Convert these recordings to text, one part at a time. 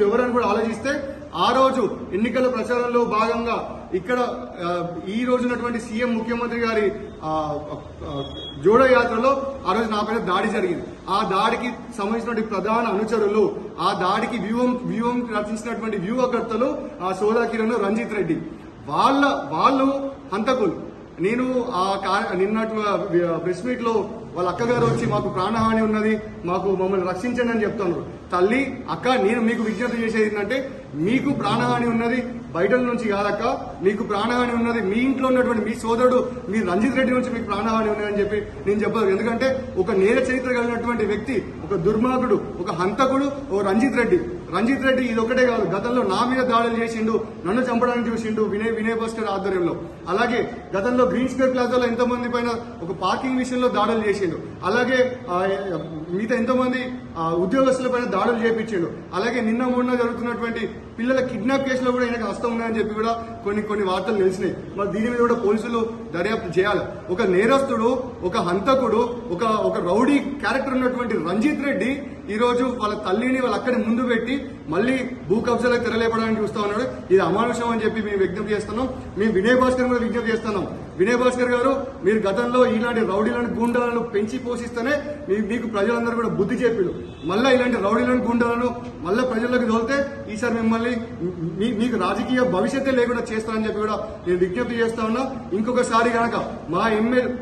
అధ్యక్షులు ఎవరని కూడా ఆలోచిస్తే ఆ రోజు ఎన్నికల ప్రచారంలో భాగంగా ఇక్కడ ఈ రోజునటువంటి సీఎం ముఖ్యమంత్రి గారి ఆ, జోడో యాత్రలో ఆ రోజు నా పైన దాడి జరిగింది. ఆ దాడికి సంబంధించినటువంటి ప్రధాన అనుచరులు ఆ దాడికి వ్యూహం వ్యూహం రచించినటువంటి వ్యూహకర్తలు ఆ సోదా కిరణ్ రంజిత్ రెడ్డి. వాళ్ళ వాళ్ళు హంతకులు. నేను ఆ కా- నిన్నటి ప్రెస్ మీట్లో వాళ్ళ అక్కగారు వచ్చి మాకు ప్రాణహాని ఉన్నది మాకు మమ్మల్ని రక్షించండి అని చెప్తున్నారు. తల్లి అక్క నేను మీకు విజ్ఞప్తి చేసేది ఏంటంటే మీకు ప్రాణహాని ఉన్నది బయట నుంచి కాదక్క. మీకు ప్రాణహాని ఉన్నది మీ ఇంట్లో ఉన్నటువంటి మీ సోదరుడు మీ రంజిత్ రెడ్డి నుంచి మీకు ప్రాణహాని ఉన్నదని చెప్పి నేను చెప్పాను ఎందుకంటే ఒక నేర చరిత్ర కలిగినటువంటి వ్యక్తి ఒక దుర్మార్గుడు ఒక హంతకుడు ఓ రంజిత్ రెడ్డి. రంజిత్ రెడ్డి ఇది ఒకటే కాదు గతంలో నా మీద దాడులు చేసిండు నన్ను చంపడానికి చూసిండు వినయ్ వినయ్ భాస్కర్ ఆధ్వర్యంలో. అలాగే గతంలో గ్రీన్ స్క్వేర్ ప్లాజాలో ఎంతమంది పైన ఒక పార్కింగ్ విషయంలో దాడులు చేసిండు. అలాగే మిగతా ఎంతోమంది ఉద్యోగస్తుల పైన దాడులు చేపించాడు. అలాగే నిన్న మొన్న జరుగుతున్నటువంటి పిల్లల కిడ్నాప్ కేసులో కూడా ఈయనకు హస్తం ఉన్నాయని చెప్పి కూడా కొన్ని కొన్ని వార్తలు తెలిసినాయి మరి దీని మీద కూడా పోలీసులు దర్యాప్తు చేయాలి. ఒక నేరస్తుడు ఒక హంతకుడు ఒక ఒక రౌడీ క్యారెక్టర్ ఉన్నటువంటి రంజిత్ రెడ్డి ఈ రోజు వాళ్ళ తల్లిని వాళ్ళ అక్కడి ముందు పెట్టి మళ్ళీ భూ కబ్జాలకు తెరలేపడానికి చూస్తా ఉన్నాడు. ఇది అమానుషం అని చెప్పి మేము విజ్ఞప్తి చేస్తున్నాం. మేము వినయ్ భాస్కర్ కూడా విజ్ఞప్తి చేస్తున్నాం. వినయ్ భాస్కర్ గారు మీరు గతంలో ఇలాంటి రౌడీలను గుండాలను పెంచి పోషిస్తేనే మీకు ప్రజలందరూ కూడా బుద్ధి చెప్పారు. మళ్ళీ ఇలాంటి రౌడీలను గుండాలను మళ్ళీ ప్రజల్లోకి తోలితే ఈసారి మిమ్మల్ని మీ- మీకు రాజకీయ భవిష్యత్తే లేకుండా చేస్తానని చెప్పి కూడా నేను విజ్ఞప్తి చేస్తా ఉన్నా. ఇంకొకసారి కనుక మా ఎమ్మెల్యే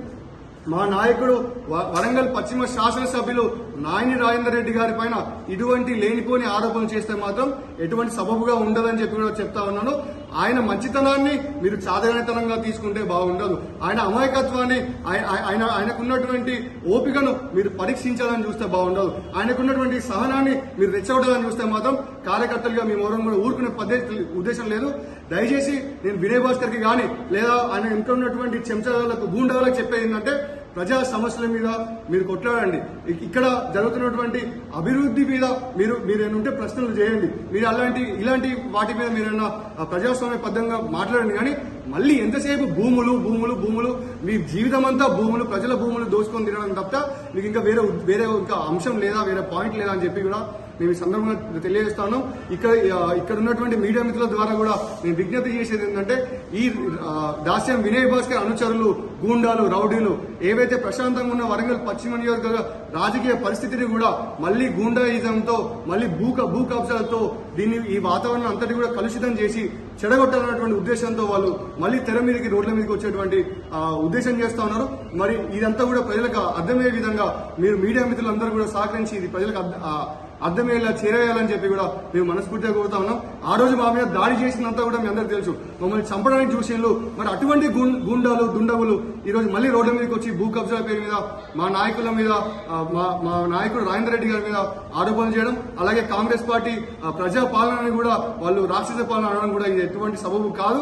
మా నాయకుడు వ- వరంగల్ పశ్చిమ శాసనసభ్యులు నాయని రాజేందర్ రెడ్డి గారి పైన ఇటువంటి లేనిపోని ఆరోపణలు చేస్తే మాత్రం ఎటువంటి సబబుగా ఉండదని చెప్పి కూడా చెప్తా ఉన్నాను. ఆయన మంచితనాన్ని మీరు చాదగానితనంగా తీసుకుంటే బాగుండదు. ఆయన అమాయకత్వాన్ని ఆయ- ఆయన ఆయనకున్నటువంటి ఓపికను మీరు పరీక్షించాలని చూస్తే బాగుండదు. ఆయనకున్నటువంటి సహనాన్ని మీరు రెచ్చగొట్టాలని చూస్తే మాత్రం కార్యకర్తలుగా మీ మౌరం కూడా ఊరుకునే పద్ధతి ఉద్దేశం లేదు. దయచేసి నేను వినయ్ భాస్కర్కి కానీ లేదా ఆయన ఇంకా ఉన్నటువంటి చెంచాలకు గూండాలకు చెప్పేది ఏంటంటే ప్రజా సమస్యల మీద మీరు కొట్లాడండి. ఇక్కడ జరుగుతున్నటువంటి అభివృద్ధి మీద మీరు మీరు ఉంటే ప్రశ్నలు చేయండి. మీరు అలాంటి ఇలాంటి వాటి మీద మీరైనా ప్రజాస్వామ్య పద్ధంగా మాట్లాడండి. కానీ మళ్ళీ ఎంతసేపు భూములు భూములు భూములు మీ జీవితం అంతా భూములు ప్రజల భూములు దోచుకొని తినడం తప్ప మీకు ఇంకా వేరే వేరే ఇంకా అంశం లేదా వేరే పాయింట్ లేదా అని చెప్పి కూడా మేము ఈ సందర్భంగా తెలియజేస్తాను. ఇక్కడ ఇక్కడ ఉన్నటువంటి మీడియా మిత్రుల ద్వారా కూడా నేను విజ్ఞప్తి చేసేది ఏంటంటే ఈ దాస్యం వినయ్ భాస్కర్ అనుచరులు గూండాలు రౌడీలు ఏవైతే ప్రశాంతంగా ఉన్న వరంగల్ పశ్చిమ నియోజకవర్గ రాజకీయ పరిస్థితిని కూడా మళ్ళీ గూండాయిజంతో మళ్ళీ భూక భూ కబ్జాలతో దీన్ని ఈ వాతావరణం అంతటి కూడా కలుషితం చేసి చెడగొట్టాలన్నటువంటి ఉద్దేశంతో వాళ్ళు మళ్ళీ తెర మీదకి రోడ్ల మీదకి వచ్చేటువంటి ఉద్దేశం చేస్తా ఉన్నారు. మరి ఇదంతా కూడా ప్రజలకు అర్థమయ్యే విధంగా మీరు మీడియా మిత్రులందరూ కూడా సహకరించి ఇది ప్రజలకు అర్థమయ్యేలా చేరేయాలని చెప్పి కూడా మేము మనస్ఫూర్తిగా కోరుతా ఉన్నాం. ఆ రోజు మా మీద దాడి చేసినంతా కూడా మీ అందరికీ తెలుసు. మమ్మల్ని చంపడానికి చూసిండ్రు మరి అటువంటి గుండాలు దుండగులు ఈ రోజు మళ్ళీ రోడ్ల మీదకి వచ్చి భూ కబ్జాల పేరు మీద మా నాయకుల మీద మా మా నాయకుడు రాజేంద్ర రెడ్డి గారి మీద ఆరోపణలు చేయడం అలాగే కాంగ్రెస్ పార్టీ ప్రజా పాలనని కూడా వాళ్ళు రాక్షస పాలన అనడం కూడా ఇది ఎటువంటి సబబు కాదు.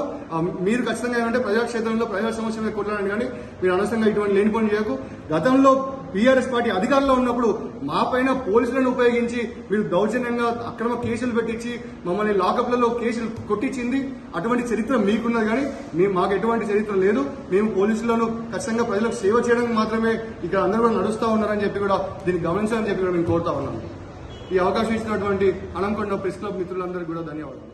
మీరు ఖచ్చితంగా ఏమంటే ప్రజాక్షేత్రంలో ప్రజా సమస్య మీద కొట్లాడండి కానీ మీరు అనవసరంగా ఇటువంటి లేని పని చేయకు. గతంలో టీఆర్ఎస్ పార్టీ అధికారంలో ఉన్నప్పుడు మా పైన పోలీసులను ఉపయోగించి మీరు దౌర్జన్యంగా అక్రమ కేసులు పెట్టించి మమ్మల్ని లాకప్లలో కేసులు కొట్టించింది. అటువంటి చరిత్ర మీకున్నది కానీ మేము మాకు ఎటువంటి చరిత్ర లేదు. మేము పోలీసులను ఖచ్చితంగా ప్రజలకు సేవ చేయడానికి మాత్రమే ఇక్కడ అందరూ కూడా నడుస్తూ ఉన్నారని చెప్పి కూడా దీన్ని గమనించాలని చెప్పి కూడా మేము కోరుతా ఉన్నాం. ఈ అవకాశం ఇచ్చినటువంటి అనంకొండ ప్రెస్ క్లబ్ మిత్రులందరికీ కూడా ధన్యవాదాలు.